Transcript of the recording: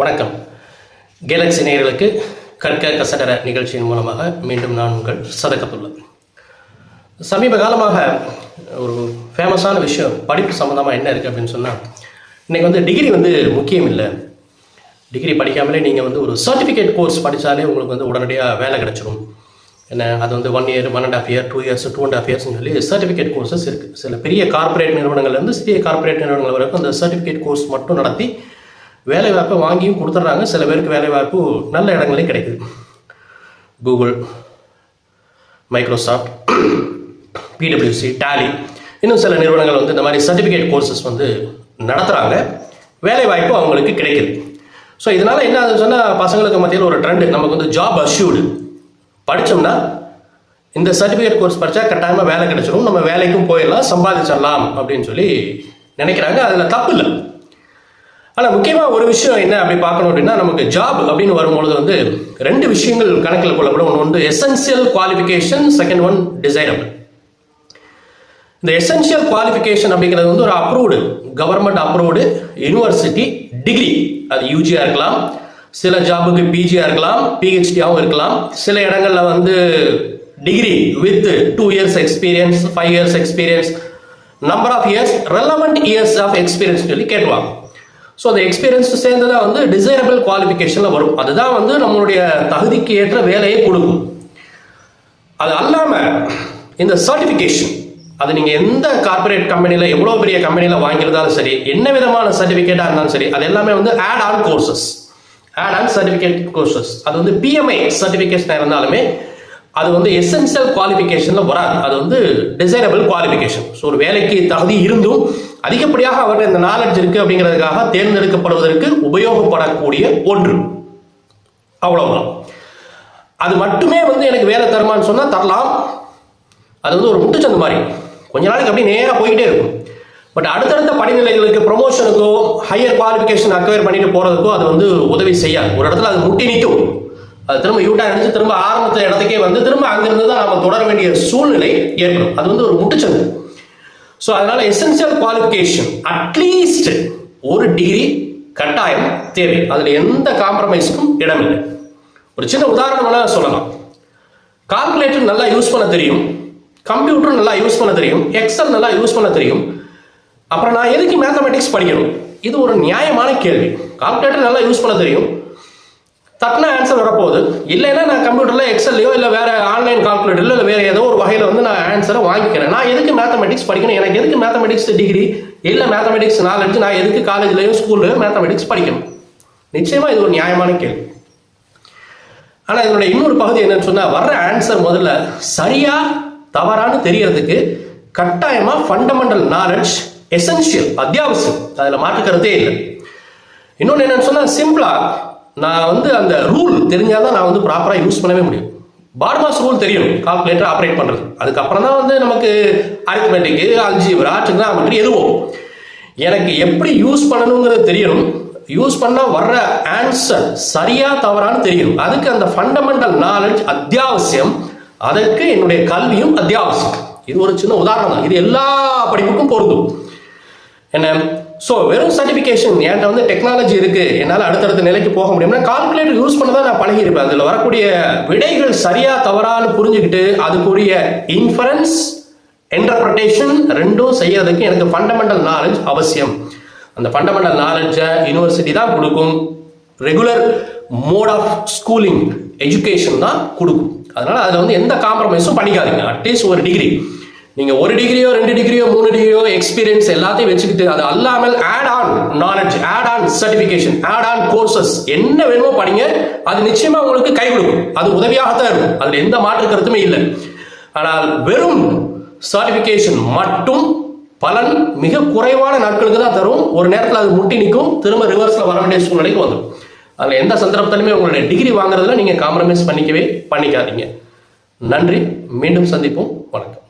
வணக்கம். கேலக்ஸி நேர்களுக்கு கற்க கசடர நிகழ்ச்சியின் மூலமாக மீண்டும் நான் உங்கள் சதக்கத்துள்ளது சமீப காலமாக ஒரு ஃபேமஸான விஷயம் படிப்பு சம்மந்தமாக என்ன இருக்குது அப்படின்னு சொன்னால் இன்றைக்கி வந்து டிகிரி வந்து முக்கியம் இல்லை. டிகிரி படிக்காமலே நீங்கள் வந்து ஒரு சர்டிஃபிகேட் கோர்ஸ் படித்தாலே உங்களுக்கு வந்து உடனடியாக வேலை கிடச்சிரும். என்ன அது வந்து one year one and half year two years two and half இயர்ஸ்னு சொல்லி சர்டிஃபிகேட் கோர்சஸ் இருக்குது சில பெரிய கார்ப்பரேட் நிறுவனங்கள்லேருந்து சிறிய கார்ப்பரேட் நிறுவனங்கள் வரைக்கும் அந்த சர்டிஃபிகேட் கோர்ஸ் மட்டும் நடத்தி வேலை வாய்ப்பை வாங்கியும் கொடுத்துட்றாங்க. சில பேருக்கு வேலை வாய்ப்பு நல்ல இடங்களே கிடைக்குது. கூகுள் மைக்ரோசாஃப்ட் பிடபிள்யூசி டாலி இன்னும் சில நிறுவனங்கள் வந்து இந்த மாதிரி சர்டிஃபிகேட் கோர்சஸ் வந்து நடத்துகிறாங்க வேலை வாய்ப்பு அவங்களுக்கு கிடைக்குது. ஸோ இதனால் என்ன ஆகுதுன்னு சொன்னால் பசங்களுக்கு மத்தியில் ஒரு ட்ரெண்டு நமக்கு வந்து ஜாப் அஷ்யூர்டு படித்தோம்னா இந்த சர்டிஃபிகேட் கோர்ஸ் படித்தா கட்டாயமாக வேலை கிடைச்சிரும். நம்ம வேலைக்கும் போயிடலாம் சம்பாதிச்சிடலாம் அப்படின்னு சொல்லி நினைக்கிறாங்க. அதில் தப்பு இல்லை. ஆனால் முக்கியமாக ஒரு விஷயம் என்ன அப்படி பார்க்கணும் அப்படின்னா நமக்கு ஜாப் அப்படின்னு வரும்பொழுது வந்து ரெண்டு விஷயங்கள் கணக்கில் கொள்ளப்படும். ஒன்று வந்து essential qualification second one desirable இந்த எசென்ஷியல் குவாலிஃபிகேஷன் அப்படிங்கிறது வந்து ஒரு approved government approved university degree அது யூஜியாக இருக்கலாம் சில ஜாபுக்கு பிஜியாக இருக்கலாம் பிஹெச்டியாகவும் இருக்கலாம். சில இடங்களில் வந்து degree with two years experience five years experience number of years relevant years of experience சொல்லி கேட்டுவாங்க ஸோ அந்த எக்ஸ்பீரியன்ஸ் தான் வந்து டிசைரபிள் குவாலிஃபிகேஷனில் வரும். அதுதான் வந்து நம்மளுடைய தகுதிக்கு ஏற்ற வேலையை கொடுக்கும். அது அல்லாமல் இந்த சர்டிஃபிகேஷன் அது நீங்கள் எந்த கார்ப்பரேட் கம்பெனியில் எவ்வளோ பெரிய கம்பெனியில் வாங்கியிருந்தாலும் சரி என்ன விதமான சர்டிஃபிகேட்டாக இருந்தாலும் சரி அது எல்லாமே வந்து add on courses add on certificate courses அது வந்து பிஎம்ஐ சர்டிஃபிகேஷனாக இருந்தாலுமே அது வந்து எசென்சியல் குவாலிஃபிகேஷனில் வராது. அது வந்து டிசைரபிள் குவாலிஃபிகேஷன் ஸோ ஒரு வேலைக்கு தகுதி இருந்தும் அதிகப்படியாக அவர்கிட்ட இந்த நாலேஜ் இருக்குது அப்படிங்கிறதுக்காக தேர்ந்தெடுக்கப்படுவதற்கு உபயோகப்படக்கூடிய ஒன்று. அவ்வளவுதான். அது மட்டுமே வந்து எனக்கு வேலை தருமான்னு சொன்னால் தரலாம். அது வந்து ஒரு முட்டுச்சந்து மாதிரி. கொஞ்ச நாளைக்கு அப்படியே நேராக போய்கிட்டே இருக்கும். பட் அடுத்தடுத்த படிநிலைகளுக்கு ப்ரொமோஷனுக்கோ ஹையர் குவாலிஃபிகேஷன் அக்வயர் பண்ணிட்டு போகிறதுக்கோ அது வந்து உதவி செய்யாது. ஒரு இடத்துல அது முட்டி நிற்கும். அது திரும்ப யூட்டா அடிச்சு திரும்ப ஆரம்பித்த இடத்துக்கே வந்து திரும்ப அங்கிருந்து தான் நம்ம தொடர வேண்டிய சூழ்நிலை ஏற்படும். அது வந்து ஒரு முட்டுச்சந்து. ஸோ அதனால எசென்சியல் குவாலிஃபிகேஷன் அட்லீஸ்ட் ஒரு டிகிரி கட்டாயம் தேவை. அதில் எந்த காம்ப்ரமைஸுக்கும் இடமில்லை. ஒரு சின்ன உதாரணம் சொல்லலாம். கால்குலேட்டர் நல்லா யூஸ் பண்ண தெரியும். கம்ப்யூட்டர் நல்லா யூஸ் பண்ண தெரியும். எக்ஸல் நல்லா யூஸ் பண்ண தெரியும். அப்புறம் நான் எதுக்கு மேத்தமெட்டிக்ஸ் படிக்கணும்? இது ஒரு நியாயமான கேள்வி. கால்குலேட்டர் நல்லா யூஸ் பண்ண தெரியும். தட்டின ஆன்சர் வரப்போகுது. இல்லைன்னா நான் கம்ப்யூட்டரில் எக்ஸல்லையோ இல்லை வேற ஆன்லைன் கால்குலேட்டர்ல இல்லை வேற ஏதோ ஒரு வகையில் வந்து நான் ஆன்சரை வாங்கிக்கிறேன். நான் எதுக்கு மேத்தமெட்டிக்ஸ் படிக்கணும்? எனக்கு எதுக்கு மேத்தமெட்டிக்ஸ் டிகிரி இல்லை மேத்தமெட்டிக்ஸ் நாலேஜ் நான் எதுக்கு காலேஜ்லையும் ஸ்கூல்லையும் மேத்தமெட்டிக்ஸ் படிக்கணும்? நிச்சயமா இது ஒரு நியாயமான கேள்வி. ஆனால் இதனுடைய இன்னொரு பகுதி என்னன்னு சொன்னால் வர்ற ஆன்சர் முதல்ல சரியா தவறான்னு தெரியறதுக்கு கட்டாயமாக ஃபண்டமெண்டல் நாலேஜ் எசென்ஷியல் அத்தியாவசியம். அதில் மாற்றுக்கிறதே இல்லை. இன்னொன்று என்னன்னு சொன்னால் சிம்பிளாக நான் வந்து அந்த ரூல் தெரிஞ்சால் நான் வந்து ப்ராப்பராக யூஸ் பண்ணவே முடியும். பாட்மாஸ் ரூல் தெரியும். கால்குலேட்டர் ஆப்ரேட் பண்ணுறது அதுக்கப்புறம் தான் வந்து நமக்கு அரித்மெட்டிக்கு அல்ஜிபரா மட்டும் எதுவும். எனக்கு எப்படி யூஸ் பண்ணணுங்கிறது தெரியணும். யூஸ் பண்ணால் வர்ற ஆன்சர் சரியா தவறான்னு தெரியணும் அதுக்கு அந்த ஃபண்டமெண்டல் நாலேஜ் அத்தியாவசியம். அதற்கு என்னுடைய கல்வியும் அத்தியாவசியம். இது ஒரு சின்ன உதாரணம் தான். இது எல்லா படிப்புக்கும் பொருந்தும். என்ன? ஸோ வெறும் சர்டிஃபிகேஷன் என்கிட்ட வந்து டெக்னாலஜி இருக்குது என்னால் அடுத்தடுத்த நிலைக்கு போக முடியும்னா கால்குலேட்டர் யூஸ் பண்ண தான் நான் பழகியிருப்பேன். அதில் வரக்கூடிய விடைகள் சரியாக தவறான்னு புரிஞ்சுக்கிட்டு அதுக்குரிய இன்ஃபரன்ஸ் என்டர்பிரட்டேஷன் ரெண்டும் செய்யறதுக்கு எனக்கு ஃபண்டமெண்டல் நாலேஜ் அவசியம். அந்த ஃபண்டமெண்டல் நாலேஜை யூனிவர்சிட்டி தான் கொடுக்கும். Regular mode of schooling education தான் கொடுக்கும். அதனால் அதில் வந்து எந்த காம்ப்ரமைஸும் பண்ணிக்காதீங்க. அட்லீஸ்ட் ஒரு டிகிரி நீங்கள் ஒரு டிகிரியோ ரெண்டு டிகிரியோ மூணு டிகிரியோ எக்ஸ்பீரியன்ஸ் எல்லாத்தையும் வச்சுக்கிட்டு அது அல்லாமல் add on knowledge add on certification add on courses என்ன வேணுமோ படிங்க. அது நிச்சயமா உங்களுக்கு கை கொடுக்கும். அது உதவியாகத்தான் இருக்கும். அதில் எந்த மாற்று கருத்துமே இல்லை. ஆனால் வெறும் சர்டிஃபிகேஷன் மட்டும் பலன் மிக குறைவான நாட்களுக்கு தான் தரும். ஒரு நேரத்தில் அது முட்டி நிற்கும். திரும்ப ரிவர்ஸில் வர வேண்டிய சூழ்நிலைக்கு வந்துடும். அதில் எந்த சந்தர்ப்பத்திலுமே உங்களுடைய டிகிரி வாங்குறதுல நீங்கள் காம்ப்ரமைஸ் பண்ணிக்கவே பண்ணிக்காதீங்க. நன்றி. மீண்டும் சந்திப்போம். வணக்கம்.